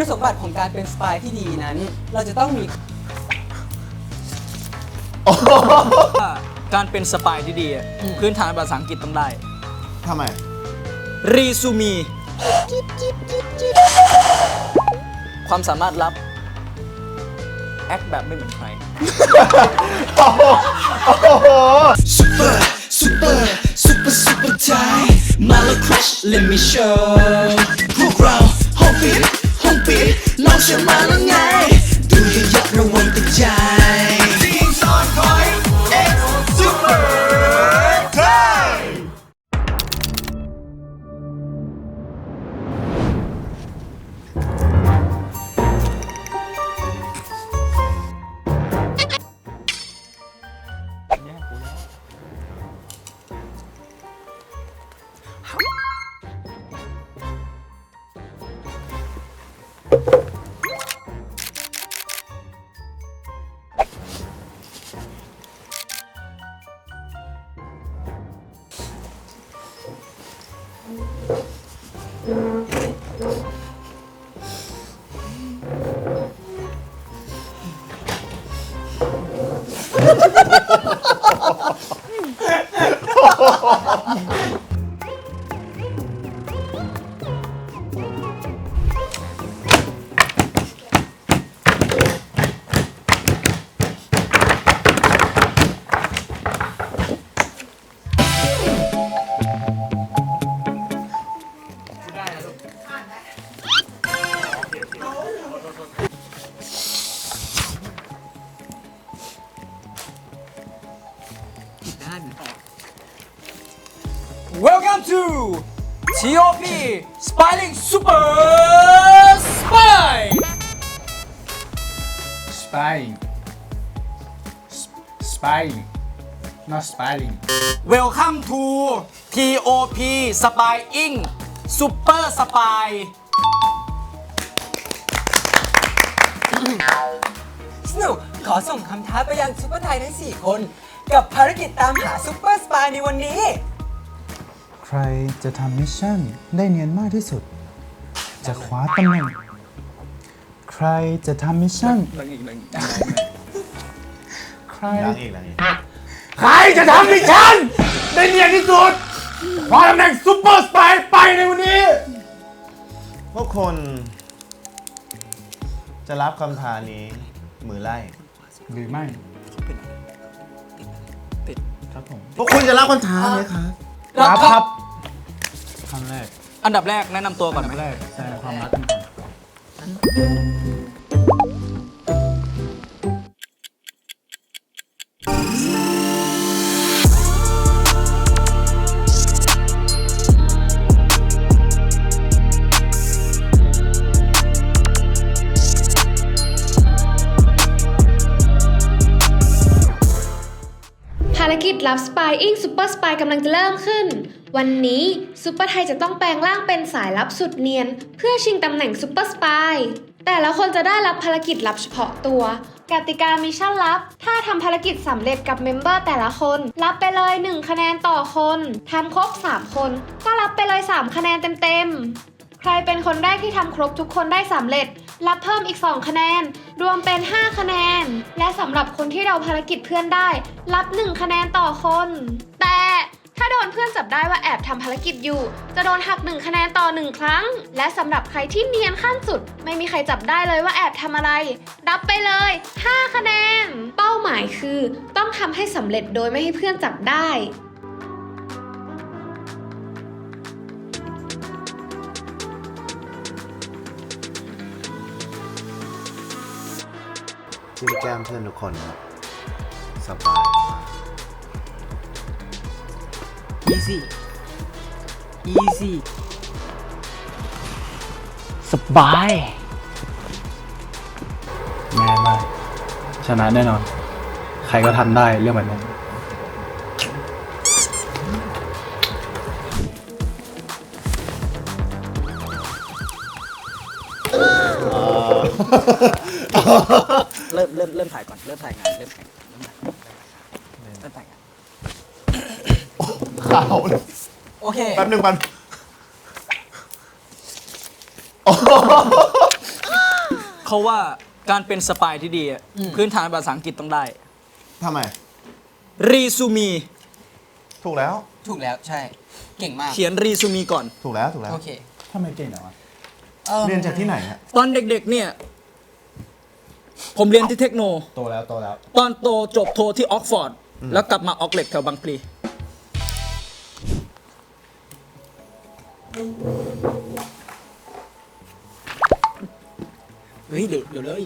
คุณสมบัติของการเป็นสปายที่ดีนั้น เราจะต้องมี ว่าการเป็นสปายที่ดีอะพื้นฐานภาษาอังกฤษต้องได้ ทำไม รีซูมี ความสามารถลับ แอคแบบไม่เหมือนใคร Super, super, super, super tight. Mala crush, let me show. พวกเราห้องปิดห้อง ปีลองเชื่อมาแล้วไง ดูเยอะๆระวังตกใจ ด้าน Welcome to TOP Spying Super Spy spying S- spying not spying Welcome to TOP Spying Super Spy สนุกขอส่งคำท้าไปยังซุปเปอร์ไทยทั้ง 4 คน กับภารกิจตามหาซุปเปอร์สปายในวันนี้ ใครจะทำมิชชั่นได้เนียนมากที่สุด จะคว้าตำแหน่ง ใครจะทำมิชชั่นใครยังอีกแล้วใครจะทำมิชชั่นได้เนียนที่สุดคว้าตำแหน่งซูเปอร์สปายไปในวันนี้ พวกคน จะรับคำท้านี้มือไล่ หรือไม่ ครับผม พวกคุณจะรับคำท้าไหมครับ รับครับ คำแรกอันดับแรกแนะนำตัวก่อนไหมคำแรกแสดงความรักกันก่อน ลับสปายอิงซูเปอร์สปายกำลังจะเริ่มขึ้น วันนี้ซูเปอร์ไทยจะต้องแปลงร่างเป็นสายลับสุดเนียน เพื่อชิงตำแหน่งซูเปอร์สปายแต่ละคนจะได้รับภารกิจลับเฉพาะตัว กติกามิชชั่นลับ ถ้าทำภารกิจสำเร็จกับเมมเบอร์แต่ละคน รับไปเลย 1 คะแนนต่อคนทำครบ 3 คน ก็รับไปเลย 3 คะแนนเต็มๆ ใครเป็นคนแรกที่ทำครบทุกคนได้สำเร็จ รับเพิ่มอีก 2 คะแนน รวมเป็น 5 คะแนน และสำหรับคนที่เราภารกิจเพื่อนได้ รับ 1 คะแนนต่อคน แต่ถ้าโดนเพื่อนจับได้ว่าแอบทำภารกิจอยู่ จะโดนหัก1คะแนนต่อ 1 ครั้ง และสำหรับใครที่เนียนขั้นสุด ไม่มีใครจับได้เลยว่าแอบทำอะไร รับไปเลย 5 คะแนน เป้าหมายคือ ต้องทำให้สำเร็จโดยไม่ให้เพื่อนจับได้ จิ้มแก้มเพื่อนทุกคนครับสบายมาก Easy Easy สบายแน่มากชนะแน่นอน ใครก็ทำได้เรื่องแบบนี้ เริ่มเริ่มเริ่มถ่ายก่อนเริ่มถ่ายงานเริ่มถ่ายเริ่มถ่ายเริ่มถ่ายงานข่าวเลยโอเคแป๊บหนึ่งมันเขาว่าการเป็นสปายที่ดีอะพื้นฐานภาษาอังกฤษต้องได้ทำไม รีซูมีถูกแล้ว ถูกแล้วใช่ เก่งมากเขียนรีซูมีก่อน ถูกแล้วถูกแล้วโอเคทำไมเก่งเหรอวะเรียนจากที่ไหนฮะตอนเด็กๆเนี่ย ผมเรียนที่เทคโน โตแล้วโตแล้ว ตอนโตจบโทที่ออกฟอร์ด แล้วกลับมาออกเหล็กแถวบางพลีเฮ้ยเดี๋ยวเดี๋ยวเลย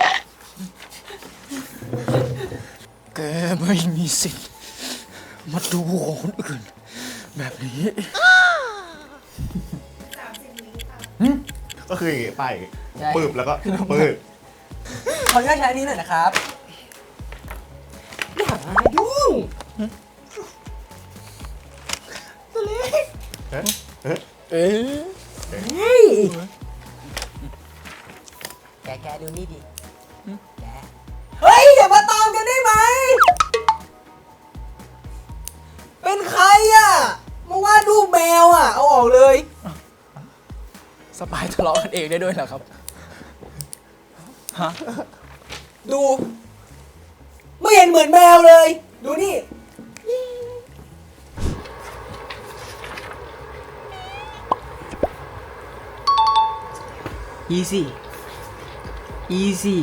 แกไม่มีสิทธิ์มาดูของคนอื่น แบบนี้ ก็คืออย่างงี้ไปใช่ปืบแล้วก็ปืบ ขออนุญาตใช้อันนี้หน่อยนะครับอย่ามายุ่งเอ๊ะเอ๊ะเอ๊ะเฮ้ยแกแกดูนี่ดิแกเฮ้ย อย่ามาตามกันได้ไหม เป็นใครอะมาวาดรูปแมวอะ เอาออกเลย สปายทะเลาะกันเองได้ด้วยเหรอครับ ฮะ ดู ไม่เห็นเหมือนแมวเลย ดูนี่ easy easy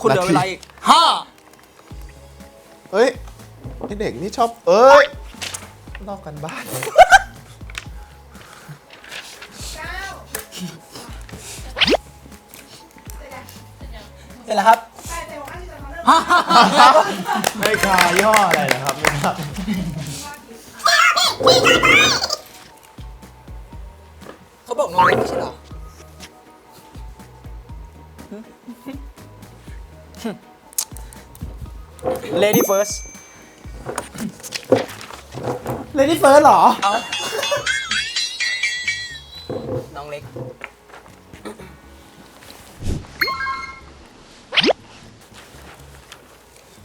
คุณเหลือเวลาอีกห้าเฮ้ยไอเด็กนี่ชอบ เอ้ยลอกกันบ้านเสร็จแล้วครับไม่คาย่ห้ออะไรนะครับไม่ครับเขาบอกน้องเล็กไม่ใช่เหรอ เลดี้เฟิร์สเลดี้เฟิร์สเหรอน้องเล็ก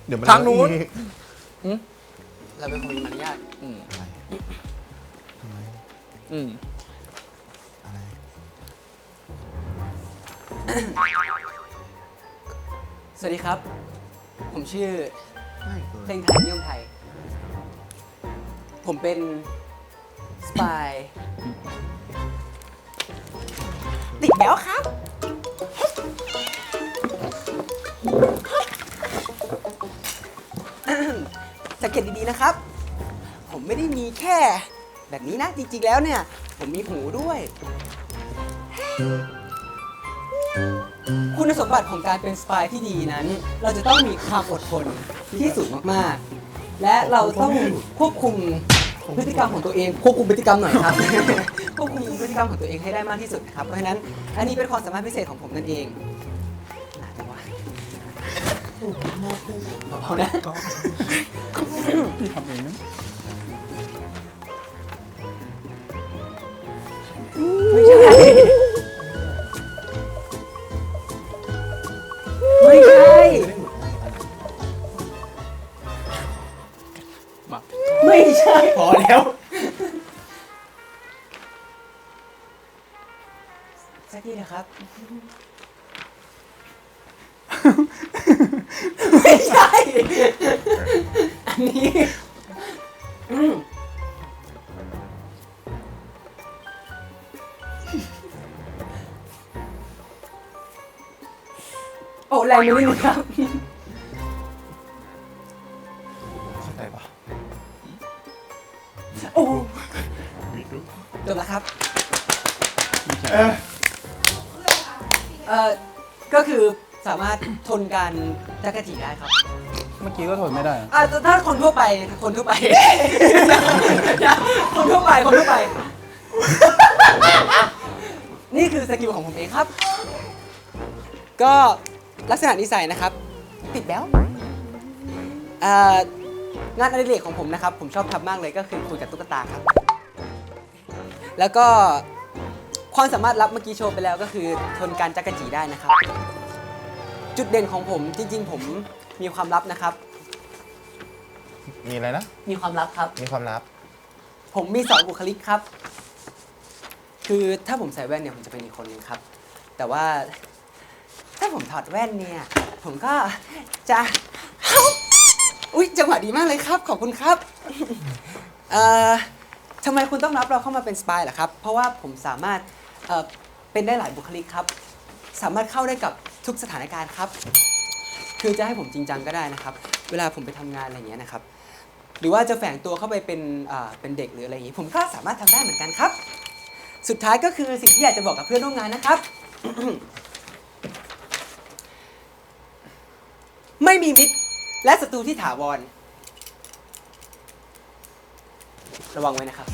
เดี๋ยวมันทางนู้นอีกเราเป็นคนมีมารยาทอืมอะไรสวัสดีครับ ผมชื่อ ไม่เพลงไทยนิยมไทย ผมเป็นสปายติดแบ๊วครับ สังเกตดีๆนะครับ ผมไม่ได้มีแค่ แบบนี้นะ จริงๆแล้วเนี่ย ผมมีหูด้วย คุณสมบัติของการเป็นสปายที่ดีนั้น เราจะต้องมีความอดทนที่สูงมากๆ และเราต้องควบคุมพฤติกรรมของตัวเองควบคุมพฤติกรรมหน่อยครับ ควบคุมพฤติกรรมของตัวเองให้ได้มากที่สุดนะครับเพราะฉะนั้นอันนี้เป็นความสามารถพิเศษของผมนั่นเองอะแต่ว่าเบาๆนะพี่ทำเองนะไม่ใช่ ครับ ไม่ใช่ อันนี้อืมโอ้แรงไปนิดนึงครับ เออก็คือสาามารถทนการจักรจีได้ครับเมื่อกี้ก็ทนไม่ได้อะถ้าคนทั่วไปคนทั่วไป คนทั่วไปคนทั่วไป นี่คือสกิลของผมเองครับ ก็ลักษณะนิสัยนะครับปิดแบ้วเอ่องานอดิเรกของผมนะครับ ผมชอบทำมากเลยก็คือคุยกับตุ๊กตาครับ แล้วก็ ความสามารถลับเมื่อกี้โชว์ไปแล้วก็คือทนการจักรจีได้นะครับ จุดเด่นของผมจริง ๆ ผมมีความลับนะครับ มีอะไรนะ มีความลับครับ มีความลับ ผมมีสองบุคลิกครับ คือถ้าผมใส่แว่นเนี่ยผมจะเป็นอีกคนนึงครับ แต่ว่าถ้าผมถอดแว่นเนี่ย ผมก็จะอุ๊ยจังหวะดีมากเลยครับ ขอบคุณครับ เอ่อทำไมคุณต้องรับเราเข้ามาเป็นสปายล่ะครับ เพราะว่าผมสามารถ เอ่อเป็นได้หลายบุคลิกครับ สามารถเข้าได้กับทุกสถานการณ์ครับ คือจะให้ผมจริงจังก็ได้นะครับ เวลาผมไปทำงานอะไรอย่างเงี้ยนะครับ หรือว่าจะแฝงตัวเข้าไปเป็นอ่าเป็นเด็กหรืออะไรอย่างนี้ ผมก็สามารถทำได้เหมือนกันครับ สุดท้ายก็คือสิ่งที่อยากจะบอกกับเพื่อนร่วมงานนะครับ ไม่มีมิตรและศัตรูที่ถาวร ระวังไว้นะครับ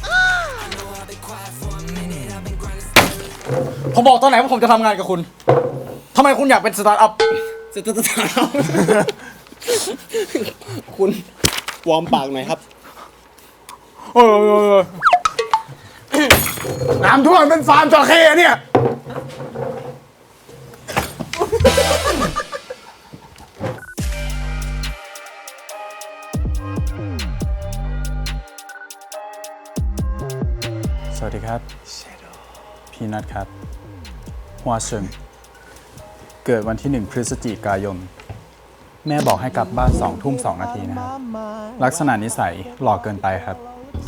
ผมบอกตอนไหนว่าผมจะทำงานกับคุณทำไมคุณอยากเป็นสตาร์ทอัพจะจะจะคุณวอร์มปากหน่อยครับเออเออเออน้ำท่วมเป็นฟาร์มจระเข้เนี่ย สวัสดีครับ พีนัทครับฮวาเชิงเกิดวันที่ 1 พฤศจิกายน แม่บอกให้กลับบ้าน2ทุ่ม2นาทีนะครับ ลักษณะนิสัยหล่อเกินไปครับ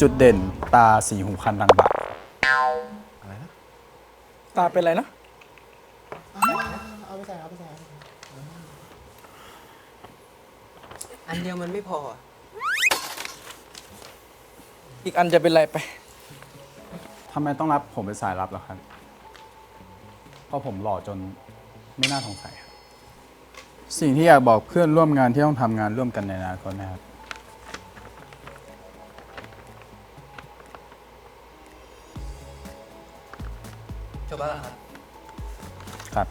จุดเด่นตาสีหูคันรังบากตาเป็นอะไรนะอันเดียวมันไม่พอ อีกอันจะเป็นอะไรไป ทำไมต้องรับผมเป็นสายลับล่ะครับ เพราะผมหล่อจนไม่น่าสงสัยครับสิ่งที่อยากบอกเพื่อนร่วมงานที่ต้องทำงานร่วมกันในอนาคตนะครับ จบแล้วเหรอครับครับ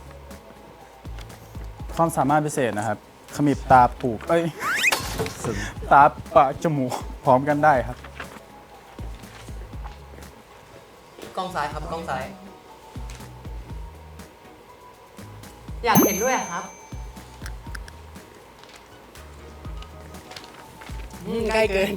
ความสามารถพิเศษนะครับ ขมิบตาปูก เอ้ย ตาปากจมูกพร้อมกันได้ครับ ล้องซ้ายครับกล้องซ้าย อยากเห็นด้วยอะครับอืมใกล้เกิน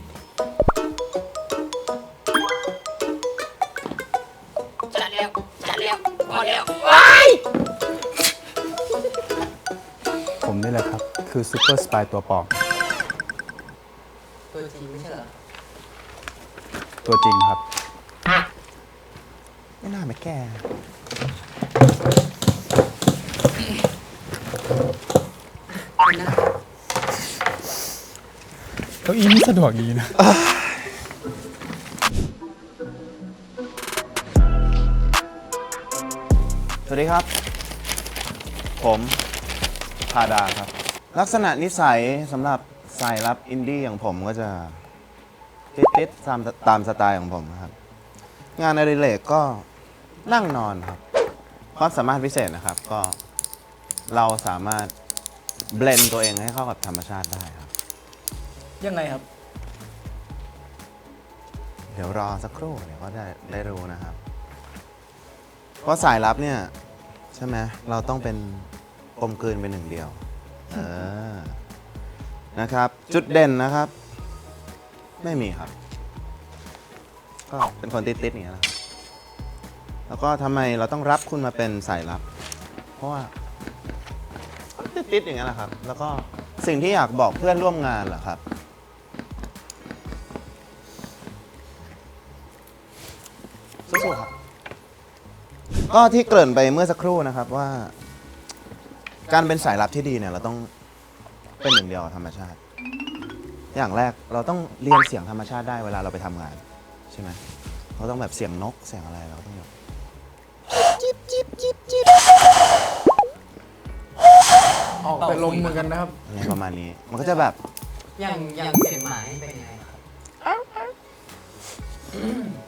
ผมนี่แหละครับ คือซูเปอร์สปายตัวปลอมตัวจริงไม่ใช่เหรอ ตัวจริงครับ ไม่น่าไม่แก่เก้าอี้นี่สะดวกดีนะ สวัสดีครับ ผมพาดาครับ ลักษณะนิสัยสำหรับสายรับอินดี้อย่างผมก็จะติดๆตามตามสไตล์ของผมนะครับ งานอดิเรกก็ นั่งนอนครับ ความสามารถพิเศษนะครับก็เราสามารถเบลนตัวเองให้เข้ากับธรรมชาติได้ครับ ยังไงครับ เดี๋ยวรอสักครู่เดี๋ยวก็ได้ได้รู้นะครับ เพราะสายลับเนี่ยใช่ไหมเราต้องเป็นกลมกลืนเป็นหนึ่งเดียว เออ นะครับ จุดเด่นนะครับ ไม่มีครับ ก็เป็นคนติดๆอย่างเงี้ยนะครับ แล้วก็ทำไมเราต้องรับคุณมาเป็นสายลับ เพราะว่าติดๆอย่างเงี้ยแหละครับ แล้วก็สิ่งที่อยากบอกเพื่อนร่วมงานเหรอครับ สู้ๆครับ ก็ที่เกริ่นไปเมื่อสักครู่นะครับว่า การเป็นสายลับที่ดีเนี่ยเราต้องเป็นหนึ่งเดียวกับธรรมชาติ อย่างแรกเราต้องเรียนเสียงธรรมชาติได้เวลาเราไปทำงาน ใช่ไหมเราต้องแบบเสียงนกเสียงอะไรเราต้องแบบ จิบจิบจิบจิบออกเป็นลมเหมือนกันนะครับอะไรประมาณนี้ มันก็จะแบบ อย่างอย่างเสียงหมานี่เป็นยังไงครับ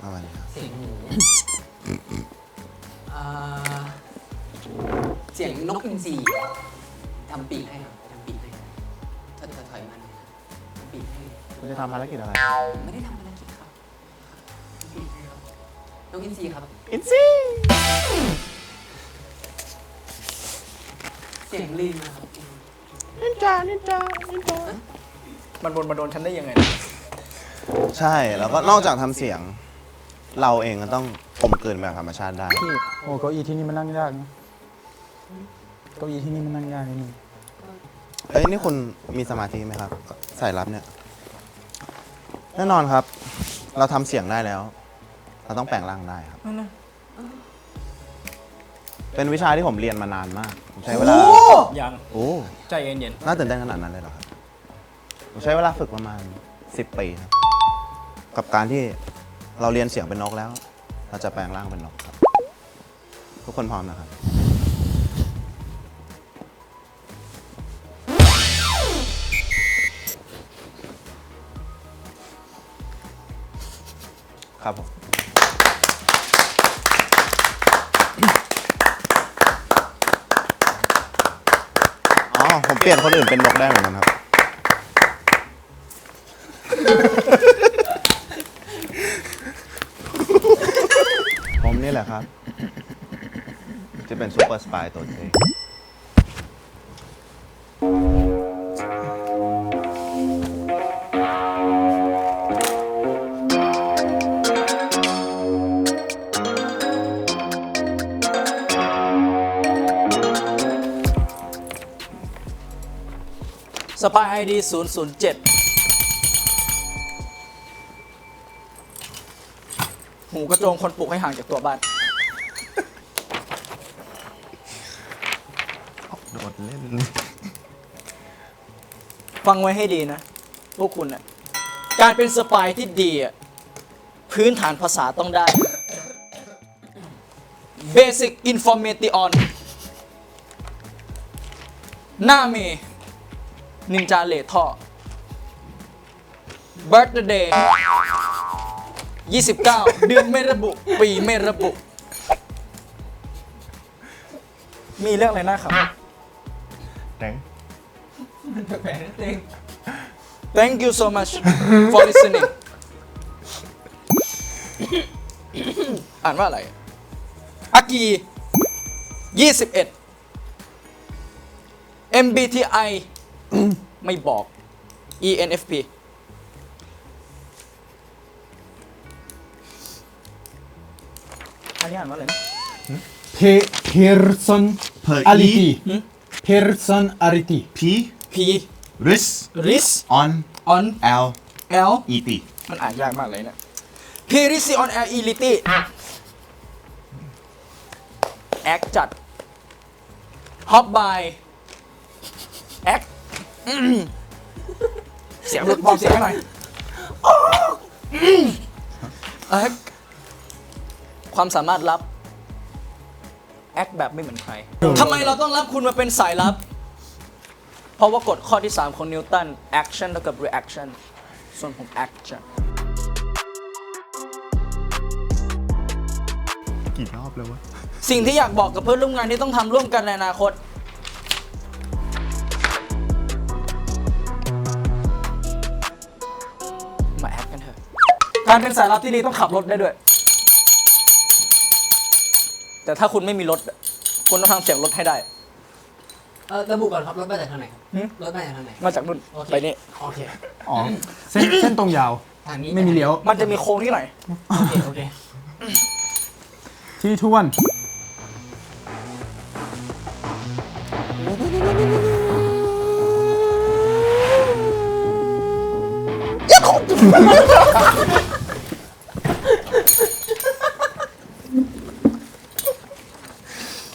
ประมาณนี้ครับ เสียงหมูอ่าเสียงนกอินทรีทำปีกให้ครับทำปีกให้ครับถ้าจะถอยมันทำปีกให้ คุณจะทำภารกิจอะไร ไม่ได้ทำภารกิจครับทำปีกให้ครับนกอินทรีครับ อินซี เสียงลิงนะครับมันบนมาโดนฉันได้ยังไงใช่ แล้วก็นอกจากทำเสียง เราเองก็ต้องกลมกลืนแบบธรรมชาติได้ พี่โอ้เก้าอี้ที่นี่มันนั่งยากนะเก้าอี้ที่นี่มันนั่งยากนิดนึงเอ้ยนี่คุณมีสมาธิไหมครับ สายลับเนี่ย แน่นอนครับ เราทำเสียงได้แล้ว เราต้องแปลงร่างได้ครับ เป็นวิชาที่ผมเรียนมานานมาก ผมใช้เวลา ยังโอ้ ใจเย็นน่าตื่นเต้นขนาดนั้นเลยเหรอครับ ผมใช้เวลาฝึกประมาณ 10 ปีครับ กับการที่เราเรียนเสียงเป็นนกแล้ว เราจะแปลงร่างเป็นนกครับ ทุกคนพร้อมนะครับ ครับผม อ๋อผมเปลี่ยนคนอื่นเป็นนกได้เหมือนกันครับ ผมนี่แหละครับ จะเป็นซูเปอร์สปายตัวจริง สปายไอดี007หูกระโจงคนปลุกให้ห่างจากตัวบ้าน โดดเล่น ฟังไว้ให้ดีนะ พวกคุณน่ะการเป็นสปายที่ดีอะพื้นฐานภาษาต้องได้ Basic Information หน้าเม นินจาเลท่อ Birthday 29 เดือนไม่ระบุ ปีไม่ระบุ มีเรื่องอะไรน่าครับแรงแปลกๆเอง Thank you so much for listening อ่านว่าอะไร อากี 21 MBTI ไม่บอก ENFP อันนี้อ่านว่าอะไรนะ personality personality P P RIS RIS on on L L E T มันอ่านยากมากเลยเนะ p r i s i on air e l i t y แอคจัด Hop by แอค เสียงหลุดบอกเสียงให้หน่อยแอคความสามารถลับ แอคแบบไม่เหมือนใครทำไมเราต้องรับคุณมาเป็นสายลับ เพราะว่ากฎข้อที่ 3 ของนิวตัน action เท่ากับ reaction ส่วนผม action กี่รอบแล้ววะ สิ่งที่อยากบอกกับเพื่อนร่วมงานที่ต้องทำร่วมกันในอนาคต การเป็นสายลับที่ดีต้องขับรถได้ด้วย แต่ถ้าคุณไม่มีรถ คุณต้องทำเสียงรถให้ได้ เออระบุก่อนครับรถมาจากทางไหนครับหึรถมาจากทางไหน มาจากนู่นโอเค ไปนี่ โอเคอ๋อเส้นเส้นตรงยาว ทางนี้ไม่มีเลี้ยว มันจะมีโค้งที่ไหนโอเคโอเคที่ทวน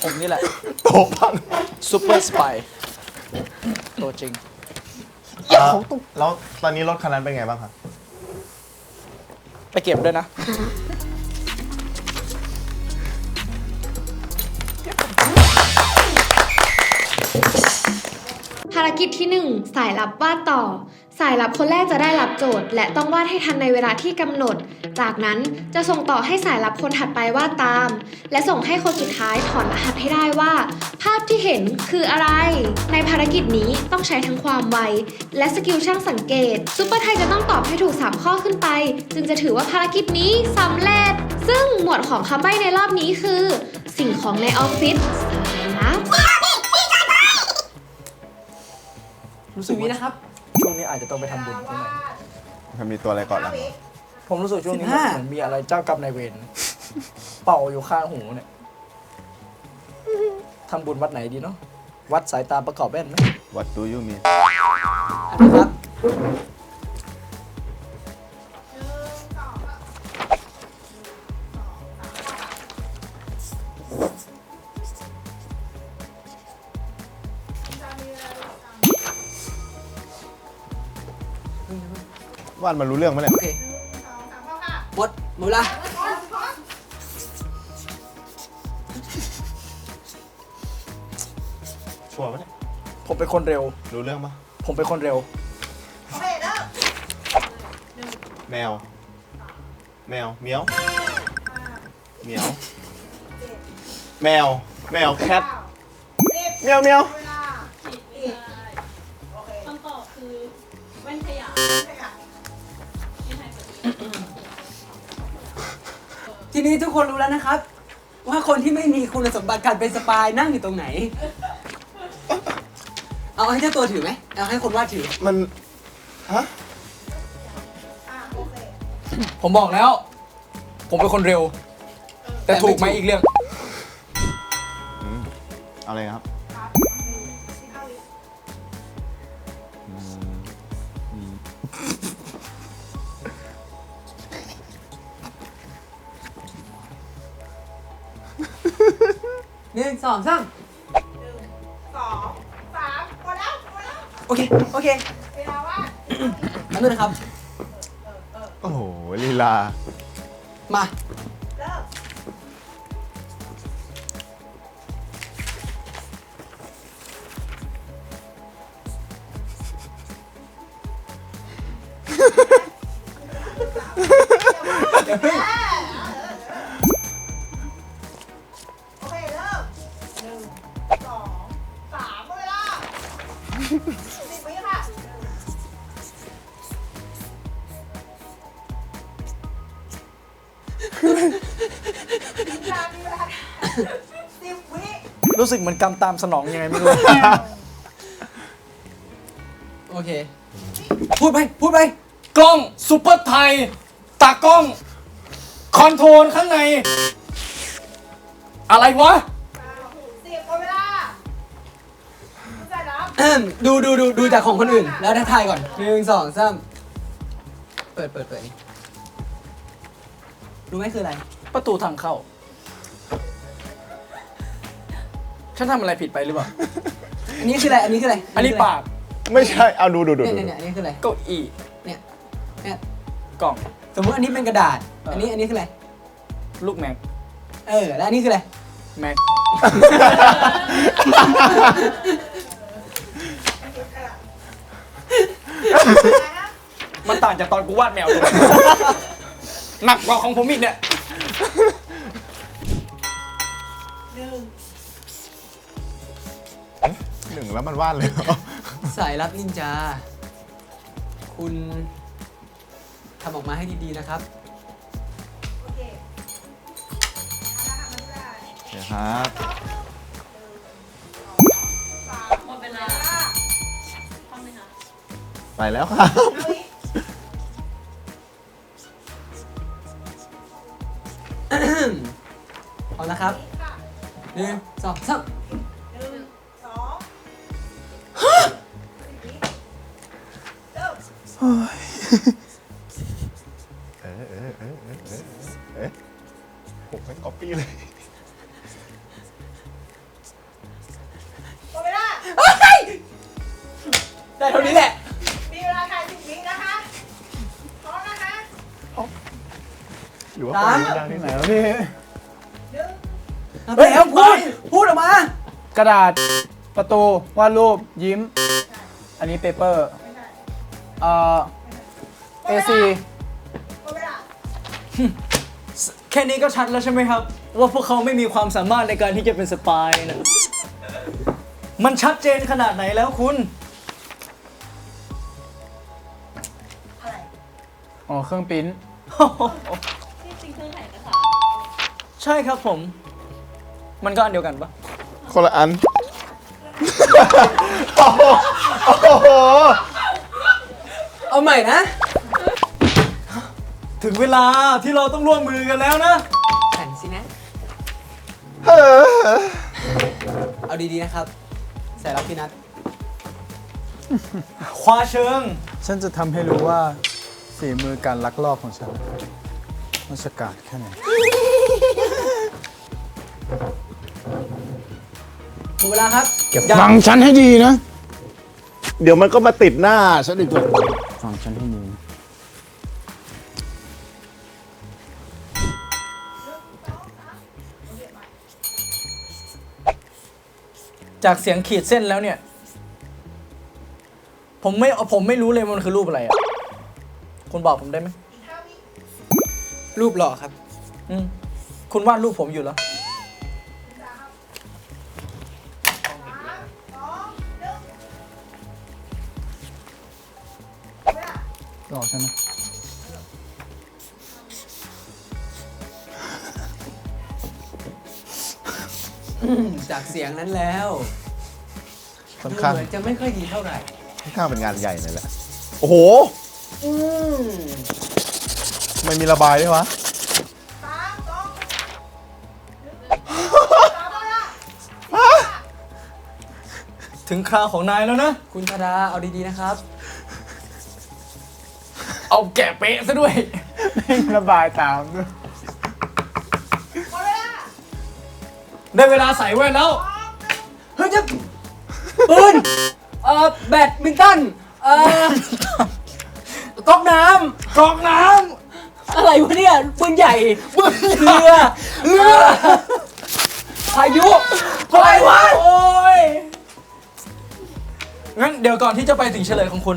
ผมนี่แหละโตพังซูเปอร์สปายตัวจริง แล้วตอนนี้รถคันนั้นเป็นไงบ้างครับ ไปเก็บด้วยนะารกิจที่ 1 สายลับวาดต่อ สายลับคนแรกจะได้รับโจทย์ และต้องวาดให้ทันในเวลาที่กำหนด จากนั้นจะส่งต่อให้สายลับคนถัดไปวาดตาม และส่งให้คนสุดท้ายถอนรหัสให้ได้ว่า ภาพที่เห็นคืออะไร ในภารกิจนี้ต้องใช้ทั้งความไว และสกิลช่างสังเกตซูเปอร์ไทยจะต้องตอบให้ถูก 3 ข้อขึ้นไป จึงจะถือว่าภารกิจนี้สำเร็จ ซึ่งหมวดของคำใบ้ในรอบนี้คือ สิ่งของในออฟฟิศสายลับ รู้สึกสิบวินะครับช่วงนี้อาจจะต้องไปทำบุญสักหน่อยมันมีตัวอะไรก่อนล่ะผมรู้สึกช่วงนี้สิบห้าเหมือนมีอะไรเจ้ากรรมนายเวรเป่าอยู่ข้างหูเนี่ยทำบุญวัดไหนดีเนาะวัดสายตาประกอบแว่นไหม What do you mean อันนี้ครับ วาดมันรู้เรื่องไหมเนี่ยโอเคหมดหมดเวละชัวร์ปะเนี่ยผมเป็นคนเร็ว รู้เรื่องปะผมเป็นคนเร็ว แมว แมวเหมียวเหมียว แมว แมวแคทแมวแมว ทีนี้ทุกคนรู้แล้วนะครับ ว่าคนที่ไม่มีคุณสมบัติการเป็นสปายนั่งอยู่ตรงไหน เอาให้เจ้าตัวถือไหมเอาให้คนวาดถือ มันฮะผมบอกแล้ว ผมเป็นคนเร็ว แต่ถูกไหมอีกเรื่อง อะไรครับ สองสามสองสามหมดแล้วหมดแล้วโอเค โอเคเวลาว่านั่นเลยนะครับ โอ้โหลีลา มา สึกเหมือนกำตามสนองยังไงไม่รู้ โอเค พูดไป พูดไป กล้องซูเปอร์ไทย ตากล้อง คอนโทรลข้างใน อะไรวะ สิบหมดเวลาเข้าใจแล้วอืมดูดูดูดูจากของคนอื่น แล้วถ้าทายก่อนหนึ่งสองสามเปิดเปิดเปิดนี่รู้ไหมคืออะไร ประตูทางเข้า ฉันทำอะไรผิดไปหรือเปล่า อันนี้คืออะไร อันนี้คืออะไรอันนี้ปากไม่ใช่ เอาดูดูดูเนี่ยดูเนี่ยเนี่ยอันนี้คืออะไร เก้าอี้เนี่ย เนี่ย กล่อง สมมติอันนี้เป็นกระดาษ อันนี้ อันนี้คืออะไร ลูกแม็ก เออ แล้วอันนี้คืออะไร แม็ก มันต่างจากตอนกูวาดแมวตรงไหนหนักกว่าของผมอีกเนี่ย หนึ่ง แล้วมันวาดเลยเหรอสายลับนินจา คุณทำออกมาให้ดีๆนะครับ โอเคเอาละค่ะมันได้เดี๋ยวครับหมดเวลาท่องไหมคะไปแล้วครับเอาอีกเอาละครับหนึ่งสองสาม เออเออเออเออเออเออผมไม่ก๊อปปี้เลยหมดเวลาได้เท่านี้แหละ มีเวลาถ่ายสิบวินะคะพร้อมนะคะหรือว่าสามคนดังที่ไหนแล้วพี่ หนึ่งเอาไปแล้วพูด พูดออกมา กระดาษ ประตู วาดรูป ยิ้ม อันนี้เปเปอร์ เอ่อ A4 หมดเวลาแค่นี้ก็ชัดแล้วใช่ไหมครับ ว่าพวกเขาไม่มีความสามารถในการที่จะเป็นสปายนะมันชัดเจนขนาดไหนแล้วคุณ อะไรอ๋อ เครื่องปริ้น ที่จริงเครื่องถ่ายเอกสารใช่ครับผม มันก็อันเดียวกันปะคนละอัน โอ้โหโอ้โห เอาใหม่นะ ถึงเวลาที่เราต้องร่วมมือกันแล้วนะแข่งสินะ เอาดีๆนะครับ ใส่รับพี่นัทคว้าเชิง ฉันจะทำให้รู้ว่าฝีมือการลักลอบของฉันมันฉกาจแค่ไหน หมดเวลาครับ เก็บฟังฉันให้ดีนะ เดี๋ยวมันก็มาติดหน้าฉันอีกตัว ฟังฉันให้ดีจากเสียงขีดเส้นแล้วเนี่ย ผมไม่ผมไม่รู้เลยมันคือรูปอะไรอะคุณบอกผมได้ไหมรูปหล่อครับ อืมคุณวาดรูปผมอยู่แล้วห เสียงนั้นแล้วค่อนดูข้างเหมือนจะไม่ค่อยดีเท่าไหร่ ค่อนข้างเป็นงานใหญ่เลยแหละ โอ้โหอืมทำไม่มีระบายด้วยวะสามสองหนึ่งสามหมดเวลาถึงคราวของนายแล้วนะ คุณธดาเอาดีๆนะครับ เอาแกะเป๊ะซะด้วย ระบายตามด้วย ได้เวลาใส่แว่นแล้ว เฮ้ยจะปืนเอ่อแบดมินตันเอ่อก๊อกน้กรอกน้ำอะไรวะเนี่ยปืนใหญ่ปืนเรือเรือพายุอะไรวะำโอ้ยงั้นเดี๋ยวก่อนที่จะไปถึงเฉลยของคุณ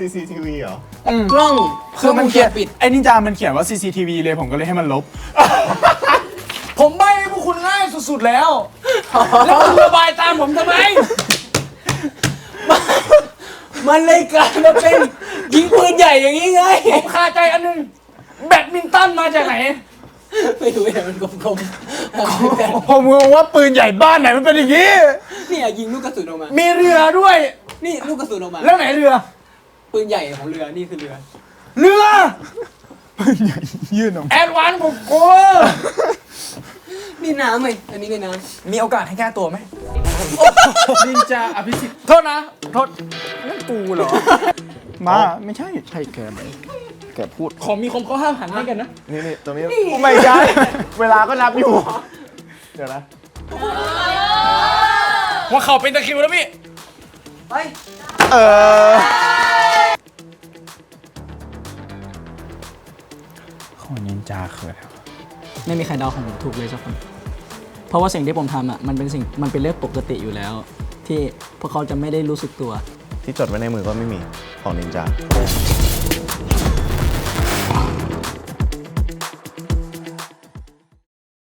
CCTV เหรอ กล้องคือมันเขียนปิด ไอ้นินจามันเขียนว่า CCTV เลยผมก็เลยให้มันลบ ผมใบให้พวกคุณง่ายสุดๆแล้ว แล้วคุณระบายตามผมทำไม มันเลยกลายมาเป็นยิงปืนใหญ่อย่างนี้ไง ผมคาใจอันนึง แบดมินตันมาจากไหน ไม่รู้เห็นมันกลมๆผมงงว่าปืนใหญ่บ้านไหนมันเป็นอย่างนี้ เนี่ยยิงลูกกระสุนออกมา มีเรือด้วย นี่ลูกกระสุนออกมา แล้วไหนเรือ ปืนใหญ่ของเรือนี่คือเรือ เรือปืนใหญ่ยื่นออกมาแอดวานซ์ผมโกนี่น้ำไหมอันนี้เป็นน้มีโอกาสให้แก้ตัวไหมนินจาอภิสิทธิ์โทษนะ โทษนั่นกูเหรอ มาไม่ใช่ใช่แกไหมแกพูดขอมีคมข้อห้ามหันให้กันนะ นี่นี่ตรงนี้ไม่ใช่เวลาก็นับอยู่ เดี๋ยวนะว่าเขาเป็นตะคริวแล้วพี่ำไปเออ ของนินจาคืออะไรวะไม่มีใครเดาของผมถูกเลยสักคน เพราะว่าสิ่งที่ผมทำอะมันเป็นสิ่งมันเป็นเรื่องปกติอยู่แล้ว ที่พวกเขาจะไม่ได้รู้สึกตัว ที่จดไว้ในมือก็ไม่มีของนินจา